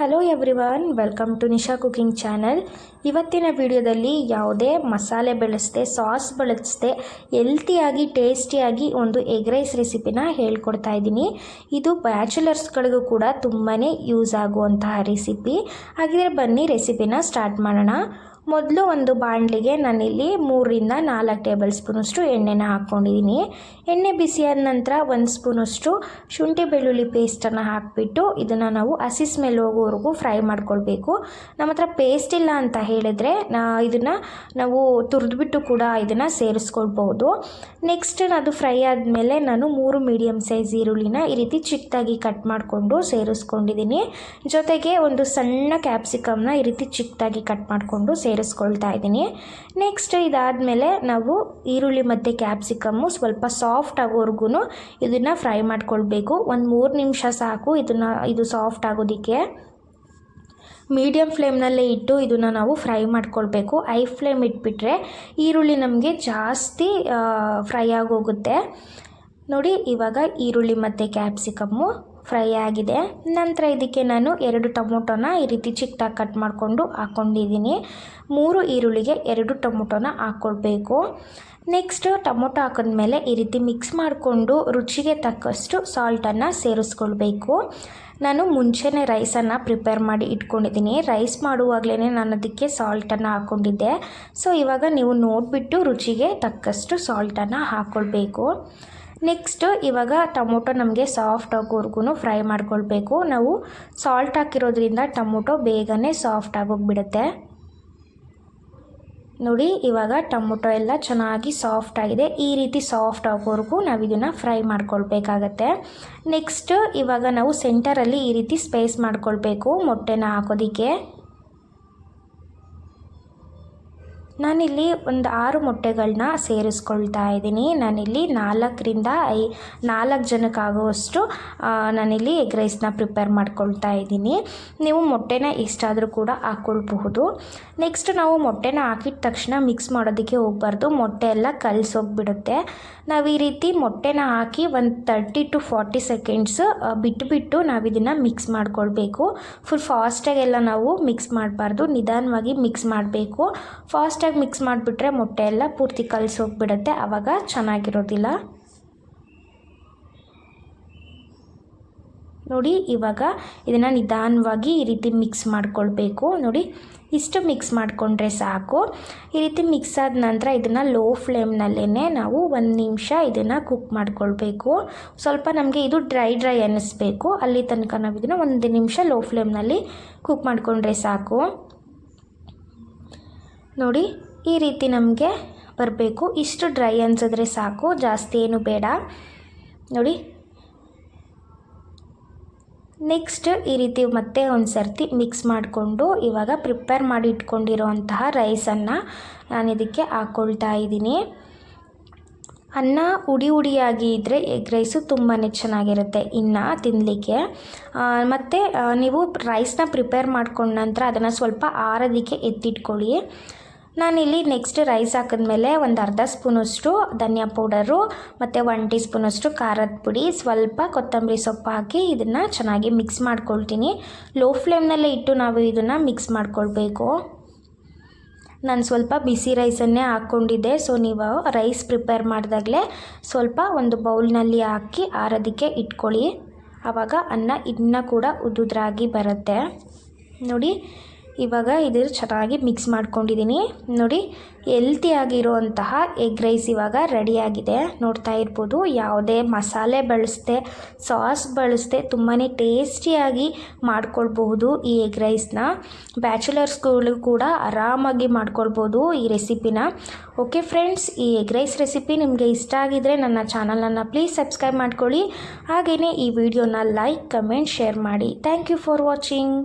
Hello everyone welcome to Nisha cooking channel ಇವತ್ತಿನ ವಿಡಿಯೋದಲ್ಲಿ ಯಾವುದೇ ಮಸಾಲೆ ಬಳಸದೆ, ಸಾಸ್ ಬಳಸದೆ ಹೆಲ್ತಿಯಾಗಿ ಟೇಸ್ಟಿಯಾಗಿ ಒಂದು ಎಗ್ ರೈಸ್ ರೆಸಿಪಿನ ಹೇಳ್ಕೊಡ್ತಾ ಇದ್ದೀನಿ. ಇದು ಬ್ಯಾಚುಲರ್ಸ್ಗಳಿಗೂ ಕೂಡ ತುಂಬಾ ಯೂಸ್ ಆಗುವಂತಹ ರೆಸಿಪಿ ಹಾಗಿದ್ರೆ ಬನ್ನಿ ರೆಸಿಪಿನ ಸ್ಟಾರ್ಟ್ ಮಾಡೋಣ. ಮೊದಲು ಒಂದು ಬಾಣಲಿಗೆ ನಾನಿಲ್ಲಿ ಮೂರರಿಂದ ನಾಲ್ಕು ಟೇಬಲ್ ಸ್ಪೂನಷ್ಟು ಎಣ್ಣೆನ ಹಾಕ್ಕೊಂಡಿದ್ದೀನಿ ಎಣ್ಣೆ ಬಿಸಿಯಾದ ನಂತರ ಒಂದು ಸ್ಪೂನಷ್ಟು ಶುಂಠಿ ಬೆಳ್ಳುಳ್ಳಿ ಪೇಸ್ಟನ್ನು ಹಾಕಿಬಿಟ್ಟು ಇದನ್ನು ನಾವು ಹಸಿ ಸ್ಮೆಲ್ ಹೋಗೋವರೆಗೂ ಫ್ರೈ ಮಾಡ್ಕೊಳ್ಬೇಕು. ನಮ್ಮ ಹತ್ರ ಪೇಸ್ಟ್ ಇಲ್ಲ ಅಂತ ಹೇಳಿದರೆ, ನಾ ಇದನ್ನು ನಾವು ತುರಿದ್ಬಿಟ್ಟು ಕೂಡ ಇದನ್ನು ಸೇರಿಸ್ಕೊಳ್ಬೋದು ನೆಕ್ಸ್ಟ್ ಅದು ಫ್ರೈ ಆದಮೇಲೆ ನಾನು ಮೂರು ಮೀಡಿಯಮ್ ಸೈಜ್ ಈರುಳ್ಳಿನ ಈ ರೀತಿ ಚಿಕ್ಕದಾಗಿ ಕಟ್ ಮಾಡಿಕೊಂಡು ಸೇರಿಸ್ಕೊಂಡಿದ್ದೀನಿ ಜೊತೆಗೆ ಒಂದು ಸಣ್ಣ ಕ್ಯಾಪ್ಸಿಕಮ್ನ ಈ ರೀತಿ ಚಿಕ್ಕದಾಗಿ ಕಟ್ ಮಾಡಿಕೊಂಡು ಸೇರಿಸ್ಕೊಳ್ತಾ ಇದ್ದೀನಿ. ನೆಕ್ಸ್ಟ್ ಇದಾದಮೇಲೆ ನಾವು ಈರುಳ್ಳಿ ಮತ್ತು ಕ್ಯಾಪ್ಸಿಕಮ್ಮು ಸ್ವಲ್ಪ ಸಾಫ್ಟ್ ಆಗೋವರೆಗೂ ಇದನ್ನು ಫ್ರೈ ಮಾಡ್ಕೊಳ್ಬೇಕು. ಒಂದು ಮೂರು ನಿಮಿಷ ಸಾಕು ಇದನ್ನು, ಇದು ಸಾಫ್ಟ್ ಆಗೋದಕ್ಕೆ. ಮೀಡಿಯಮ್ ಫ್ಲೇಮ್ನಲ್ಲೇ ಇಟ್ಟು ಇದನ್ನು ನಾವು ಫ್ರೈ ಮಾಡ್ಕೊಳ್ಬೇಕು. ಐ ಫ್ಲೇಮ್ ಇಟ್ಬಿಟ್ರೆ ಈರುಳ್ಳಿ ನಮಗೆ ಜಾಸ್ತಿ ಫ್ರೈ ಆಗೋಗುತ್ತೆ. ನೋಡಿ ಇವಾಗ ಈರುಳ್ಳಿ ಮತ್ತು ಕ್ಯಾಪ್ಸಿಕಮ್ಮು ಫ್ರೈ ಆಗಿದೆ. ನಂತರ ಇದಕ್ಕೆ ನಾನು ಎರಡು ಟೊಮೊಟೊನ ಈ ರೀತಿ ಚಿಕ್ಕದಾಗಿ ಕಟ್ ಮಾಡಿಕೊಂಡು ಹಾಕ್ಕೊಂಡಿದ್ದೀನಿ ಮೂರು ಈರುಳ್ಳಿಗೆ ಎರಡು ಟೊಮೊಟೊನ ಹಾಕ್ಕೊಳ್ಬೇಕು ನೆಕ್ಸ್ಟು ಟೊಮೊಟೊ ಹಾಕಿದ್ಮೇಲೆ ಈ ರೀತಿ ಮಿಕ್ಸ್ ಮಾಡಿಕೊಂಡು ರುಚಿಗೆ ತಕ್ಕಷ್ಟು ಸಾಲ್ಟನ್ನು ಸೇರಿಸ್ಕೊಳ್ಬೇಕು. ನಾನು ಮುಂಚೆನೇ ರೈಸನ್ನು ಪ್ರಿಪೇರ್ ಮಾಡಿ ಇಟ್ಕೊಂಡಿದ್ದೀನಿ. ರೈಸ್ ಮಾಡುವಾಗಲೇ ನಾನು ಅದಕ್ಕೆ ಸಾಲ್ಟನ್ನು ಹಾಕ್ಕೊಂಡಿದ್ದೆ ಸೊ ಇವಾಗ ನೀವು ನೋಡಿಬಿಟ್ಟು ರುಚಿಗೆ ತಕ್ಕಷ್ಟು ಸಾಲ್ಟನ್ನು ಹಾಕ್ಕೊಳ್ಬೇಕು ನೆಕ್ಸ್ಟು ಇವಾಗ ಟೊಮೊಟೊ ನಮಗೆ ಸಾಫ್ಟ್ ಆಗೋವರೆಗೂ ಫ್ರೈ ಮಾಡ್ಕೊಳ್ಬೇಕು. ನಾವು ಸಾಲ್ಟ್ ಹಾಕಿರೋದ್ರಿಂದ ಟೊಮೊಟೊ ಬೇಗನೆ ಸಾಫ್ಟ್ ಆಗೋಗ್ಬಿಡುತ್ತೆ. ನೋಡಿ, ಇವಾಗ ಟೊಮೊಟೊ ಎಲ್ಲ ಚೆನ್ನಾಗಿ ಸಾಫ್ಟ್ ಆಗಿದೆ. ಈ ರೀತಿ ಸಾಫ್ಟ್ ಆಗೋವರೆಗೂ ನಾವು ಇದನ್ನು ಫ್ರೈ ಮಾಡ್ಕೊಳ್ಬೇಕಾಗತ್ತೆ. ನೆಕ್ಸ್ಟ್ ಇವಾಗ ನಾವು ಸೆಂಟರಲ್ಲಿ ಈ ರೀತಿ ಸ್ಪೇಸ್ ಮಾಡ್ಕೊಳ್ಬೇಕು ಮೊಟ್ಟೆನ ಹಾಕೋದಕ್ಕೆ. ನಾನಿಲ್ಲಿ ಒಂದು ಆರು ಮೊಟ್ಟೆಗಳನ್ನ ಸೇರಿಸ್ಕೊಳ್ತಾ ಇದ್ದೀನಿ. ನಾನಿಲ್ಲಿ ನಾಲ್ಕರಿಂದ ಐ, ನಾಲ್ಕು ಜನಕ್ಕಾಗುವಷ್ಟು ನಾನಿಲ್ಲಿ ಎಗ್ ರೈಸ್ನ ಪ್ರಿಪೇರ್ ಮಾಡ್ಕೊಳ್ತಾ ಇದ್ದೀನಿ. ನೀವು ಮೊಟ್ಟೆನ ಎಷ್ಟಾದರೂ ಕೂಡ ಹಾಕ್ಕೊಳ್ಬಹುದು ನೆಕ್ಸ್ಟ್ ನಾವು ಮೊಟ್ಟೆನ ಹಾಕಿದ ತಕ್ಷಣ ಮಿಕ್ಸ್ ಮಾಡೋದಕ್ಕೆ ಹೋಗ್ಬಾರ್ದು. ಮೊಟ್ಟೆ ಎಲ್ಲ ಕಲಸೋಗ್ಬಿಡುತ್ತೆ. ನಾವು ಈ ರೀತಿ ಮೊಟ್ಟೆನ ಹಾಕಿ ಒಂದು ತರ್ಟಿ ಟು ಫಾರ್ಟಿ ಸೆಕೆಂಡ್ಸ್ ಬಿಟ್ಟುಬಿಟ್ಟು ನಾವು ಇದನ್ನು ಮಿಕ್ಸ್ ಮಾಡ್ಕೊಳ್ಬೇಕು. ಫುಲ್ ಫಾಸ್ಟಾಗೆಲ್ಲ ನಾವು ಮಿಕ್ಸ್ ಮಾಡಬಾರ್ದು. ನಿಧಾನವಾಗಿ ಮಿಕ್ಸ್ ಮಾಡಬೇಕು. ಫಾಸ್ಟಾಗಿ ಮಿಕ್ಸ್ ಮಾಡಿಬಿಟ್ರೆ ಮೊಟ್ಟೆ ಎಲ್ಲ ಪೂರ್ತಿ ಕಲಸೋಗ್ಬಿಡುತ್ತೆ ಆವಾಗ ಚೆನ್ನಾಗಿರೋದಿಲ್ಲ. ನೋಡಿ, ಇವಾಗ ಇದನ್ನು ನಿಧಾನವಾಗಿ ಈ ರೀತಿ ಮಿಕ್ಸ್ ಮಾಡ್ಕೊಳ್ಬೇಕು. ನೋಡಿ, ಇಷ್ಟು ಮಿಕ್ಸ್ ಮಾಡಿಕೊಂಡ್ರೆ ಸಾಕು. ಈ ರೀತಿ ಮಿಕ್ಸ್ ಆದ ನಂತರ ಇದನ್ನು ಲೋ ಫ್ಲೇಮ್ನಲ್ಲೇ ನಾವು ಒಂದು ನಿಮಿಷ ಇದನ್ನು ಕುಕ್ ಮಾಡ್ಕೊಳ್ಬೇಕು. ಸ್ವಲ್ಪ ನಮಗೆ ಇದು ಡ್ರೈ ಡ್ರೈ ಅನ್ನಿಸ್ಬೇಕು. ಅಲ್ಲಿ ತನಕ ನಾವು ಇದನ್ನು ಒಂದು ನಿಮಿಷ ಲೋ ಫ್ಲೇಮ್ನಲ್ಲಿ ಕುಕ್ ಮಾಡಿಕೊಂಡ್ರೆ ಸಾಕು. ನೋಡಿ, ಈ ರೀತಿ ನಮಗೆ ಬರಬೇಕು. ಇಷ್ಟು ಡ್ರೈ ಅನ್ಸಿದ್ರೆ ಸಾಕು, ಜಾಸ್ತಿ ಏನು ಬೇಡ. ನೋಡಿ. ನೆಕ್ಸ್ಟ್ ಈ ರೀತಿ ಮತ್ತೆ ಒಂದು ಸರ್ತಿ ಮಿಕ್ಸ್ ಮಾಡಿಕೊಂಡು ಇವಾಗ ಪ್ರಿಪೇರ್ ಮಾಡಿ ಇಟ್ಕೊಂಡಿರೋಂತಹ ರೈಸನ್ನು ನಾನು ಇದಕ್ಕೆ ಹಾಕ್ಕೊಳ್ತಾ ಇದ್ದೀನಿ. ಅನ್ನ ಉಡಿ ಉಡಿಯಾಗಿ ಇದ್ದರೆ ಎಗ್ ರೈಸು ತುಂಬಾ ಚೆನ್ನಾಗಿರುತ್ತೆ ಇನ್ನು ತಿನ್ನಲಿಕ್ಕೆ ಮತ್ತು ನೀವು ರೈಸ್ನ ಪ್ರಿಪೇರ್ ಮಾಡ್ಕೊಂಡ ನಂತರ ಅದನ್ನು ಸ್ವಲ್ಪ ಆರೋದಕ್ಕೆ ಎತ್ತಿಟ್ಕೊಳ್ಳಿ. ನಾನಿಲ್ಲಿ ನೆಕ್ಸ್ಟ್ ರೈಸ್ ಹಾಕಿದ್ಮೇಲೆ ಒಂದು ಅರ್ಧ ಸ್ಪೂನಷ್ಟು ಧನಿಯಾ ಪೌಡರು ಮತ್ತು ಒನ್ ಟೀ ಸ್ಪೂನಷ್ಟು ಖಾರದ ಪುಡಿ, ಸ್ವಲ್ಪ ಕೊತ್ತಂಬರಿ ಸೊಪ್ಪು ಹಾಕಿ ಇದನ್ನು ಚೆನ್ನಾಗಿ ಮಿಕ್ಸ್ ಮಾಡ್ಕೊಳ್ತೀನಿ. ಲೋ ಫ್ಲೇಮ್ನಲ್ಲೇ ಇಟ್ಟು ನಾವು ಇದನ್ನು ಮಿಕ್ಸ್ ಮಾಡ್ಕೊಳ್ಬೇಕು. ನಾನು ಸ್ವಲ್ಪ ಬಿಸಿ ರೈಸನ್ನೇ ಹಾಕ್ಕೊಂಡಿದ್ದೆ ಸೊ ನೀವು ರೈಸ್ ಪ್ರಿಪೇರ್ ಮಾಡಿದಾಗಲೇ ಸ್ವಲ್ಪ ಒಂದು ಬೌಲ್ನಲ್ಲಿ ಹಾಕಿ ಆರೋದಕ್ಕೆ ಇಟ್ಕೊಳ್ಳಿ. ಆವಾಗ ಅನ್ನ ಇನ್ನೂ ಕೂಡ ಉದುದ್ರಾಗಿ ಬರುತ್ತೆ. ನೋಡಿ ಇವಾಗ ಇದು ಚೆನ್ನಾಗಿ ಮಿಕ್ಸ್ ಮಾಡ್ಕೊಂಡಿದ್ದೀನಿ. ನೋಡಿ ಹೆಲ್ತಿಯಾಗಿರುವಂತಹ ಎಗ್ ರೈಸ್ ಇವಾಗ ರೆಡಿಯಾಗಿದೆ ನೋಡ್ತಾ ಇರ್ಬೋದು, ಯಾವುದೇ ಮಸಾಲೆ ಬಳಸದೆ ಸಾಸ್ ಬಳಸದೆ ತುಂಬಾ ಟೇಸ್ಟಿಯಾಗಿ ಮಾಡ್ಕೊಳ್ಬಹುದು ಈ ಎಗ್ ರೈಸ್ನ ಬ್ಯಾಚುಲರ್ಸ್ಗಳು ಕೂಡ ಆರಾಮಾಗಿ ಮಾಡ್ಕೊಳ್ಬೋದು ಈ ರೆಸಿಪಿನ ಓಕೆ ಫ್ರೆಂಡ್ಸ್ ಈ ಎಗ್ ರೈಸ್ ರೆಸಿಪಿ ನಿಮಗೆ ಇಷ್ಟ ಆಗಿದರೆ ನನ್ನ ಚಾನಲನ್ನು ಪ್ಲೀಸ್ ಸಬ್ಸ್ಕ್ರೈಬ್ ಮಾಡ್ಕೊಳ್ಳಿ. ಹಾಗೆಯೇ ಈ ವಿಡಿಯೋನ ಲೈಕ್ ಕಮೆಂಟ್ ಶೇರ್ ಮಾಡಿ. Thank you for watching